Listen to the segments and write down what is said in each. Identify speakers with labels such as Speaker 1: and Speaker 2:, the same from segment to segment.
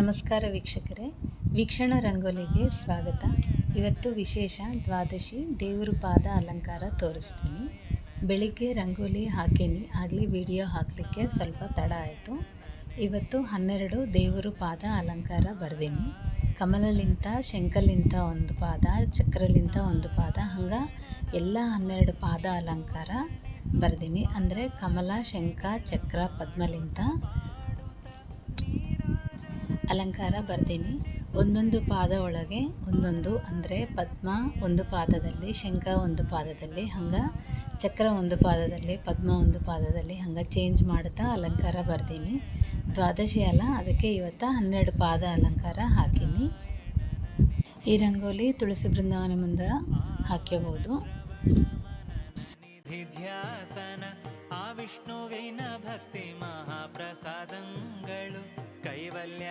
Speaker 1: ನಮಸ್ಕಾರ ವೀಕ್ಷಕರೇ. ವೀಕ್ಷಣ ರಂಗೋಲಿಗೆ ಸ್ವಾಗತ. ಇವತ್ತು ವಿಶೇಷ ದ್ವಾದಶಿ ದೇವರು ಪಾದ ಅಲಂಕಾರ ತೋರಿಸ್ತೀನಿ. ಬೆಳಿಗ್ಗೆ ರಂಗೋಲಿ ಹಾಕೀನಿ, ಆಗಲಿ ವಿಡಿಯೋ ಹಾಕಲಿಕ್ಕೆ ಸ್ವಲ್ಪ ತಡ ಆಯಿತು. ಇವತ್ತು ಹನ್ನೆರಡು ದೇವರು ಪಾದ ಅಲಂಕಾರ ಬರ್ದೀನಿ. ಕಮಲಲಿಂತ ಶಂಕಲಿಂತ ಒಂದು ಪಾದ, ಚಕ್ರಲಿಂತ ಒಂದು ಪಾದ, ಹಂಗೆ ಎಲ್ಲ ಹನ್ನೆರಡು ಪಾದ ಅಲಂಕಾರ ಬರ್ದೀನಿ. ಅಂದರೆ ಕಮಲ, ಶಂಖ, ಚಕ್ರ, ಪದ್ಮಲಿಂತ. ಅಲಂಕಾರ ಬರ್ದೀನಿ ಒಂದೊಂದು ಪಾದ ಒಳಗೆ ಒಂದೊಂದು, ಅಂದರೆ ಪದ್ಮ ಒಂದು ಪಾದದಲ್ಲಿ, ಶಂಖ ಒಂದು ಪಾದದಲ್ಲಿ, ಹಂಗೆ ಚಕ್ರ ಒಂದು ಪಾದದಲ್ಲಿ, ಪದ್ಮ ಒಂದು ಪಾದದಲ್ಲಿ ಹಂಗೆ ಚೇಂಜ್ ಮಾಡ್ತಾ ಅಲಂಕಾರ ಬರ್ದೀನಿ ದ್ವಾದಶಿ ಅಲ್ಲ, ಅದಕ್ಕೆ ಇವತ್ತು ಹನ್ನೆರಡು ಪಾದ ಅಲಂಕಾರ ಹಾಕೀನಿ. ಈ ರಂಗೋಲಿ ತುಳಸಿ ಬೃಂದಾವನ ಮುಂದೆ
Speaker 2: ಹಾಕ್ಯಬಹುದು ಆ ವಿಷ್ಣುವಿನ ಭಕ್ತಿ ಮಹಾಪ್ರಸಾದಂಗಳು. ಕೈವಲ್ಯ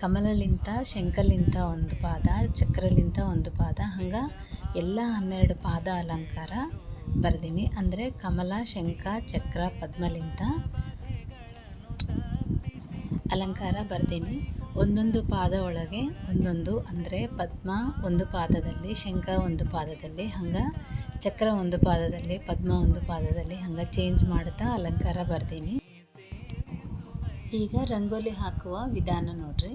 Speaker 1: ಕಮಲಲಿಂತ ಶಂಕಲಿಂತ ಒಂದು ಪಾದ, ಚಕ್ರಲಿಂತ ಒಂದು ಪಾದ, ಹಂಗೆ ಎಲ್ಲ ಹನ್ನೆರಡು ಪಾದ ಅಲಂಕಾರ ಬರ್ದೀನಿ. ಅಂದರೆ ಕಮಲ, ಶಂಕ, ಚಕ್ರ, ಪದ್ಮಲಿಂತ ಅಲಂಕಾರ ಬರ್ದೀನಿ. ಒಂದೊಂದು ಪಾದ ಒಳಗೆ ಒಂದೊಂದು, ಅಂದರೆ ಪದ್ಮ ಒಂದು ಪಾದದಲ್ಲಿ, ಶಂಕ ಒಂದು ಪಾದದಲ್ಲಿ, ಹಂಗೆ ಚಕ್ರ ಒಂದು ಪಾದದಲ್ಲಿ, ಪದ್ಮ ಒಂದು ಪಾದದಲ್ಲಿ, ಹಂಗೆ ಚೇಂಜ್ ಮಾಡ್ತಾ ಅಲಂಕಾರ ಬರ್ದೀನಿ. ಈಗ ರಂಗೋಲಿ ಹಾಕುವ ವಿಧಾನ ನೋಡ್ರಿ.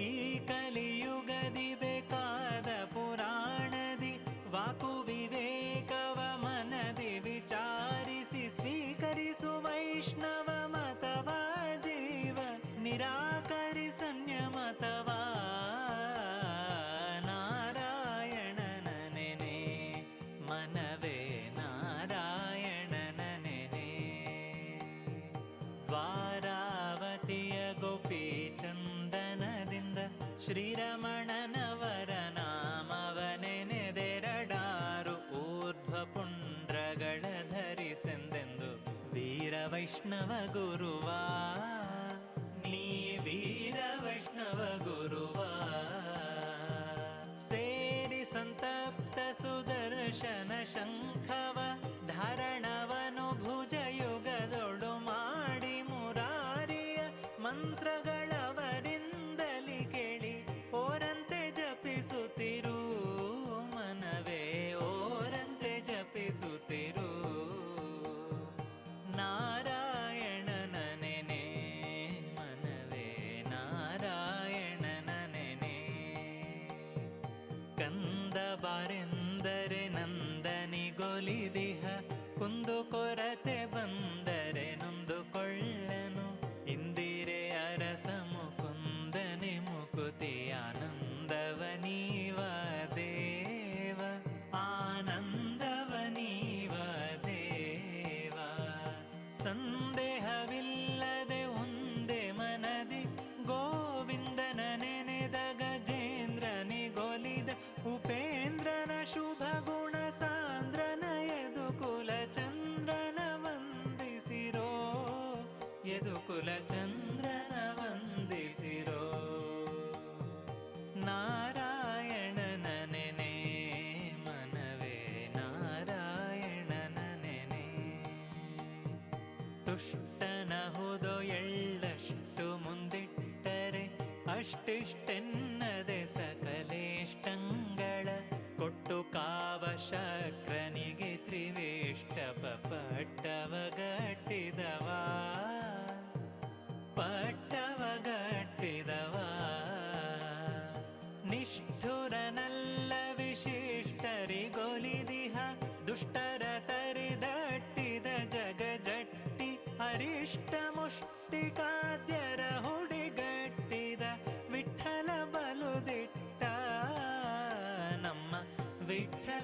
Speaker 2: ಈ ಕಲಿಯುಗದಿ ಶ್ರೀರಮಣನವರ ನಾಮವನೆನೆದೆರಡಾರು ಊರ್ಧ್ವ ಪುಂಡ್ರಗಳ ಧರಿಸೆಂದೆಂದು ವೀರ ವೈಷ್ಣವ ಗುರುವಾ. ನೀ ವೀರ ವೈಷ್ಣವ ಗುರುವಾ. ಸೇರಿ ಸಂತಪ್ತ ಸುದರ್ಶನ சன் ತುಷ್ಟನಹುದು ಎಳ್ಳಷ್ಟು ಮುಂದಿಟ್ಟರೆ ಅಷ್ಟಿಷ್ಟೆನ್ನದೆ ಸಕಲೇಷ್ಟಂಗಳ ಕೊಟ್ಟು ಕಾವ ಶಕ್ರನಿಗೆ ತ್ರಿವೇಷ್ಟಪ ಪಟ್ಟವ ಅರಿಷ್ಟ ಮುಷ್ಟಿಕಾದ್ಯರ ಹುಡಿಗಟ್ಟಿದ ವಿಠಲ ಬಲುದಿಟ್ಟ ನಮ್ಮ ವಿಠಲ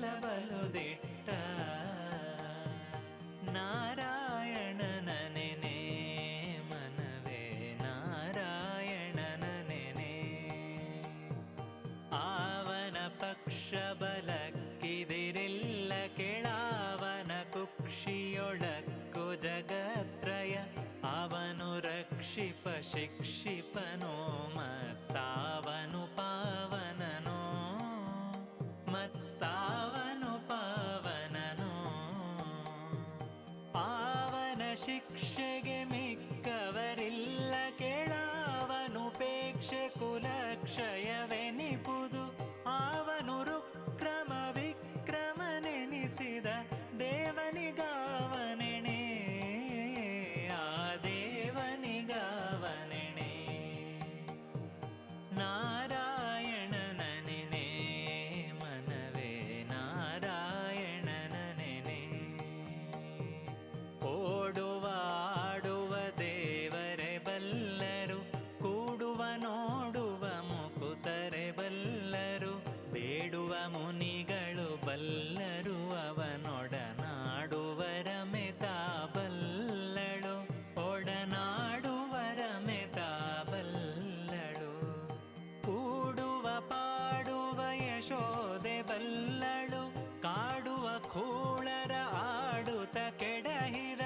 Speaker 2: ಶಿಕ್ಷೆಗೆ ಯಶೋದೆ ಬಲ್ಲಳು ಕಾಡುವ ಕೂಳರ ಆಡುತ್ತ ಕೆಡಹಿರ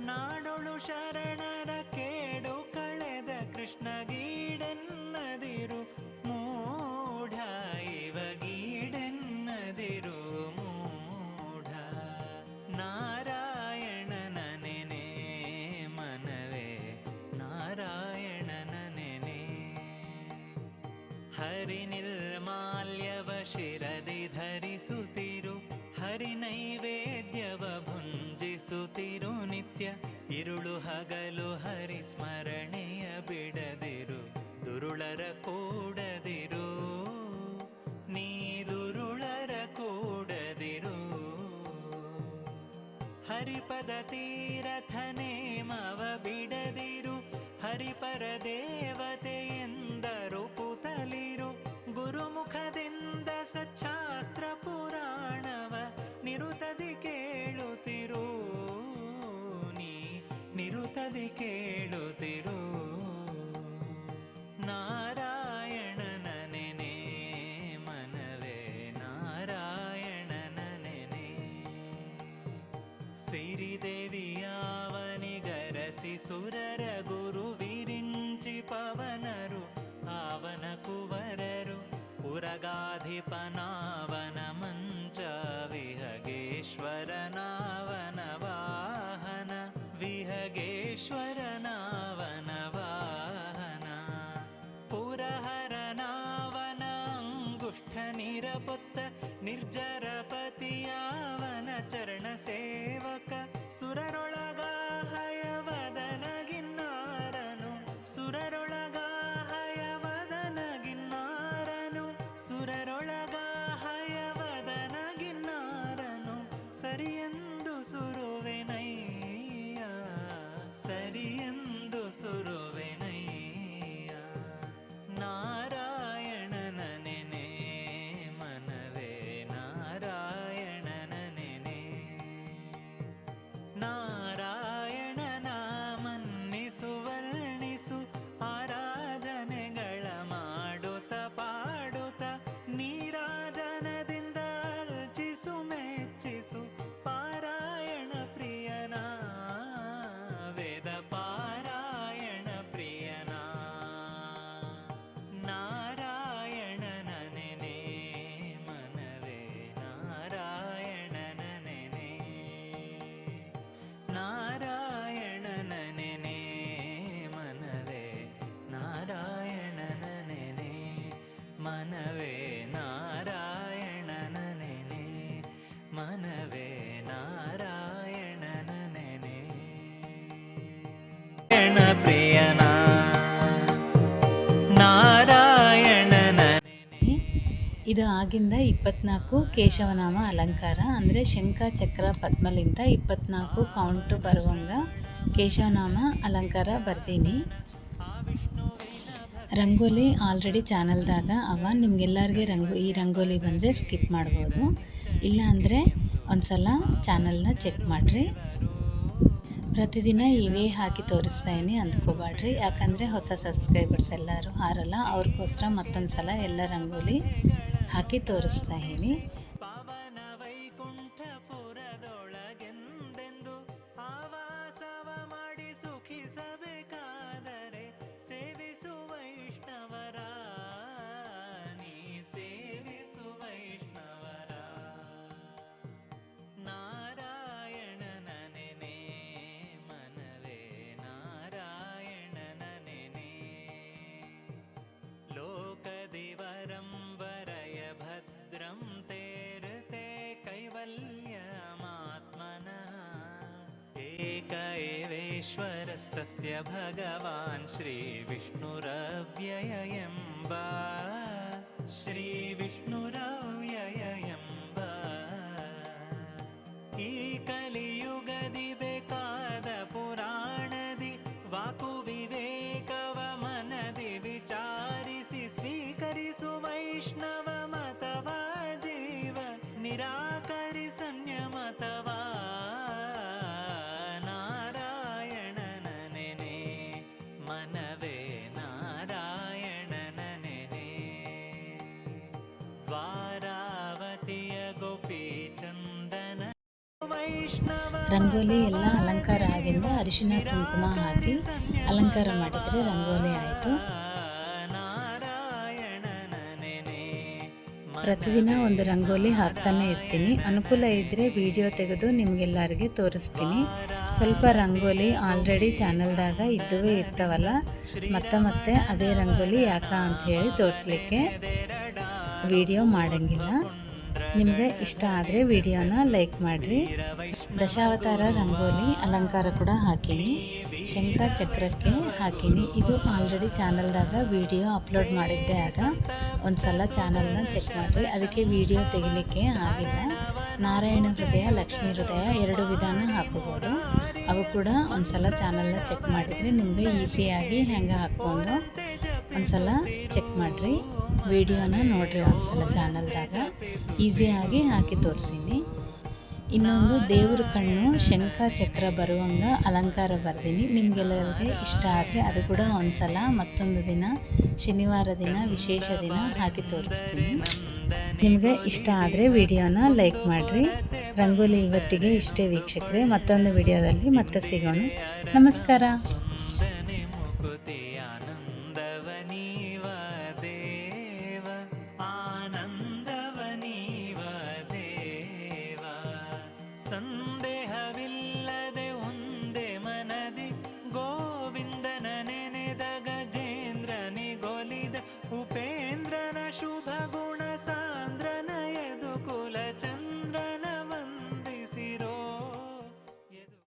Speaker 2: ನಾಡೊಳು ಶರಣರ ಕೇಡು ಕಳೆದ ಕೃಷ್ಣ ಗೀಡೆನ್ನದಿರು, ಮೂಢ ಇವಗೀಡೆನ್ನದಿರು ಮೂಢ. ನಾರಾಯಣನ ನೆನೆ ಮನವೇ, ನಾರಾಯಣನ ನೆನೆ. ಹರಿ हरिपदति धिपन
Speaker 1: ಇದು ಆಗಿಂದ ಇಪ್ಪತ್ನಾಲ್ಕು ಕೇಶವನಾಮ ಅಲಂಕಾರ. ಅಂದರೆ ಶಂಖ, ಚಕ್ರ, ಪದ್ಮಲಿಂತ ಇಪ್ಪತ್ನಾಲ್ಕು ಕೌಂಟು ಬರುವಂಗ ಕೇಶವನಾಮ ಅಲಂಕಾರ ಬರ್ತೀನಿ ರಂಗೋಲಿ ಆಲ್ರೆಡಿ ಚಾನಲ್ದಾಗ ಅವ. ನಿಮ್ಗೆಲ್ಲರಿಗೆ ರಂಗೋ, ಈ ರಂಗೋಲಿ ಬಂದರೆ ಸ್ಕಿಪ್ ಮಾಡ್ಬೋದು. ಇಲ್ಲ ಅಂದರೆ ಒಂದು ಸಲ ಚಾನಲ್ನ ಚೆಕ್ ಮಾಡಿರಿ. ಪ್ರತಿದಿನ ಇವೇ ಹಾಕಿ ತೋರಿಸ್ತಾ ಇದ್ದೀನಿ ಅಂದ್ಕೋಬಾಡ್ರಿ. ಯಾಕಂದರೆ ಹೊಸ ಸಬ್ಸ್ಕ್ರೈಬರ್ಸ್ ಎಲ್ಲರೂ ಹಾರಲ್ಲ, ಅವ್ರಿಗೋಸ್ಕರ ಮತ್ತೊಂದು ಸಲ ಎಲ್ಲ ರಂಗೋಲಿ ಹಾಕಿ ತೋರಿಸ್ತಾ ಇದೀನಿ
Speaker 2: कैरेश्वरस्तस्य भगवान् श्रीविष्णुरव्ययम्ब श्रीविष्णुरव्ययम्ब ई कलियुगदिबे कादपुराणदि वाकुविवेकव मनदि विचारिसि स्वीकरिसु वैष्णव मतवा जीव निराकरि
Speaker 1: ರಂಗೋಲಿ ಎಲ್ಲ ಅಲಂಕಾರ ಆಗಿಂದ ಅರಿಶಿನ ಕುಂಕುಮ ಹಾಕಿ ಅಲಂಕಾರ ಮಾಡಿದರೆ ರಂಗೋಲಿ ಆಯಿತು. ಪ್ರತಿದಿನ ಒಂದು ರಂಗೋಲಿ ಹಾಕ್ತಾನೆ ಇರ್ತೀನಿ. ಅನುಕೂಲ ಇದ್ದರೆ ವಿಡಿಯೋ ತೆಗೆದು ನಿಮಗೆಲ್ಲರಿಗೆ ತೋರಿಸ್ತೀನಿ. ಸ್ವಲ್ಪ ರಂಗೋಲಿ ಆಲ್ರೆಡಿ ಚಾನಲ್ದಾಗ ಇದ್ದುವೇ ಇರ್ತಾವಲ್ಲ, ಮತ್ತೆ ಮತ್ತೆ ಅದೇ ರಂಗೋಲಿ ಯಾಕ ಅಂತ ಹೇಳಿ ತೋರಿಸ್ಲಿಕ್ಕೆ ವಿಡಿಯೋ ಮಾಡಂಗಿಲ್ಲ. ನಿಮಗೆ ಇಷ್ಟ ಆದರೆ ವಿಡಿಯೋನ ಲೈಕ್ ಮಾಡಿರಿ. ದಶಾವತಾರ ರಂಗೋಲಿ, ಅಲಂಕಾರ ಕೂಡ ಹಾಕೀನಿ. ಶಂಕ ಚಕ್ರಕ್ಕೆ ಹಾಕೀನಿ. ಇದು ಆಲ್ರೆಡಿ ಚಾನಲ್ದಾಗ ವಿಡಿಯೋ ಅಪ್ಲೋಡ್ ಮಾಡಿದ್ದೆ ಆಗ. ಒಂದು ಸಲ ಚಾನಲ್ನ ಚೆಕ್ ಮಾಡಿರಿ ಅದಕ್ಕೆ ವಿಡಿಯೋ ತೆಗಿಲಿಕ್ಕೆ ಆಗಿಲ್ಲ. ನಾರಾಯಣ ಹೃದಯ, ಲಕ್ಷ್ಮೀ ಹೃದಯ ಎರಡು ವಿಧಾನ ಹಾಕೋಬೋದು ಅವು ಕೂಡ ಒಂದು ಸಲ ಚಾನಲ್ನ ಚೆಕ್ ಮಾಡಿದರೆ ನಿಮಗೆ ಈಸಿಯಾಗಿ ಹೆಂಗೆ ಹಾಕ್ಕೊಂಡು ಒಂದು ಸಲ ಚೆಕ್ ಮಾಡಿರಿ ವಿಡಿಯೋನ ನೋಡಿರಿ ಒಂದು ಸಲ ಚಾನಲ್ದಾಗ ಈಸಿಯಾಗಿ ಹಾಕಿ ತೋರಿಸೀನಿ. ಇನ್ನೊಂದು ದೇವ್ರ ಕಣ್ಣು, ಶಂಖ ಚಕ್ರ ಬರುವಂಗ ಅಲಂಕಾರ ಬರ್ದೀನಿ. ನಿಮಗೆಲ್ಲರಿಗೆ ಇಷ್ಟ ಆದರೆ ಅದು ಕೂಡ ಒಂದು ಸಲ ಮತ್ತೊಂದು ದಿನ, ಶನಿವಾರ ದಿನ, ವಿಶೇಷ ದಿನ ಹಾಕಿ ತೋರಿಸ್ತೀನಿ. ನಿಮಗೆ ಇಷ್ಟ ಆದರೆ ವಿಡಿಯೋನ ಲೈಕ್ ಮಾಡಿರಿ. ರಂಗೋಲಿ ಇವತ್ತಿಗೆ ಇಷ್ಟೇ ವೀಕ್ಷಕರೇ. ಮತ್ತೊಂದು ವಿಡಿಯೋದಲ್ಲಿ ಮತ್ತೆ ಸಿಗೋಣ. ನಮಸ್ಕಾರ.